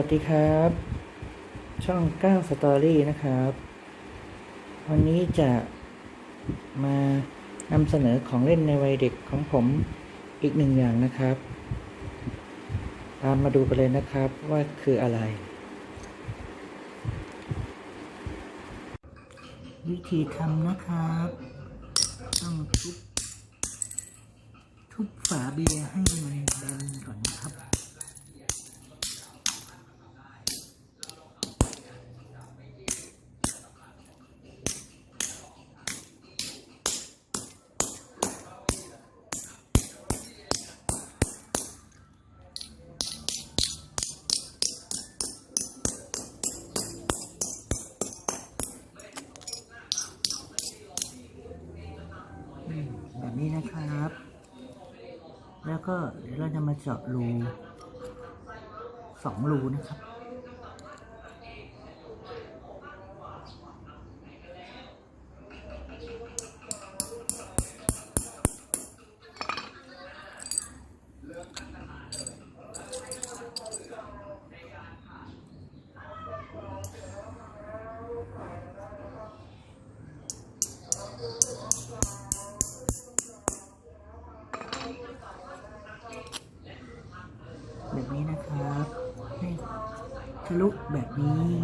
วัสดีครับ ช่อง9 Story นะครับ วันนี้จะมานำเสนอของเล่นในวัยเด็กของผมอีกหนึ่งอย่างนะครับ ตามมาดูกันเลยนะครับว่าคืออะไร วิธีทำนะครับ ต้องทุบทุบฝาเบียร์ให้มันดันก่อนนะครับ นี้นะครับ แล้วก็เดี๋ยวเราจะมาเจาะรูสองรูนะครับ ทะลุแบบนี้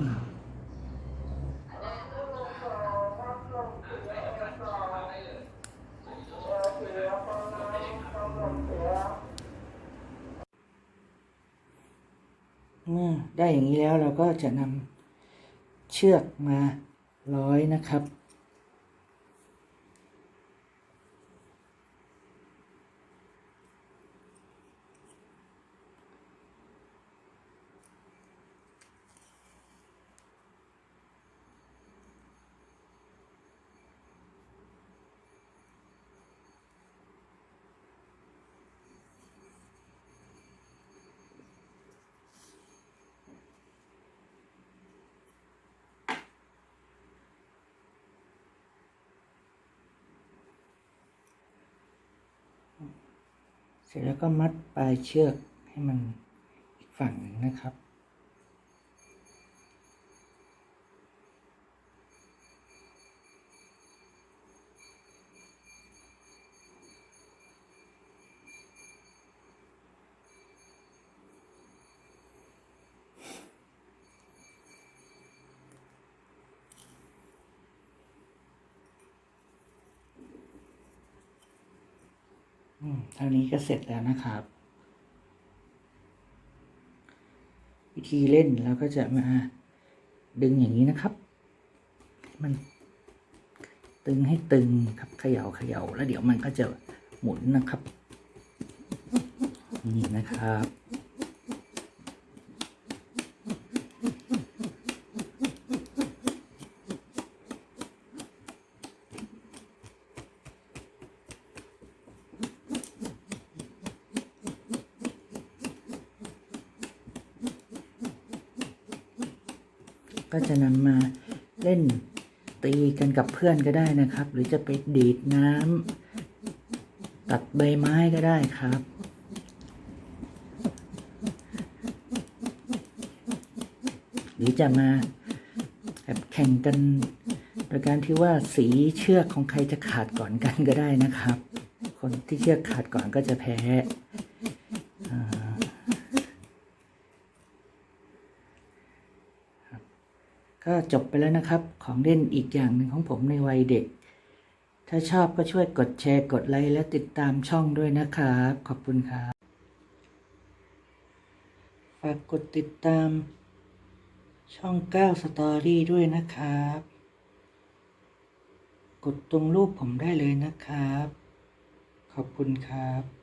เมื่อได้อย่างนี้แล้วเราก็จะนำเชือกมาร้อยนะครับ เสร็จแล้วก็มัดปลายเชือกให้มันอีกฝั่งหนึ่งนะครับ เท่านี้ก็เสร็จแล้วนะครับ วิธีเล่นเราก็จะมาดึงอย่างนี้นะครับ มันตึงให้ตึงครับเขย่าเขย่าแล้วเดี๋ยวมันก็จะหมุนนะครับ นี่นะครับ ก็จะนำมาเล่นตีกันกับเพื่อนก็ได้นะครับ หรือจะไปดีดน้ำตัดใบไม้ก็ได้ครับหรือจะมาแบบแข่งกันโดยการที่ว่าสีเชือกของใครจะขาดก่อนกันก็ได้นะครับ คนที่เชือกขาดก่อนก็จะแพ้อ่า ก็จบไปแล้วนะครับ ของเล่นอีกอย่างหนึ่งของผมในวัยเด็ก ถ้าชอบก็ช่วยกดแชร์กดไลค์และติดตามช่องด้วยนะครับ ขอบคุณครับ ฝากกดติดตามช่อง9 Story ด้วยนะครับ กดตรงรูปผมได้เลยนะครับ ขอบคุณครับ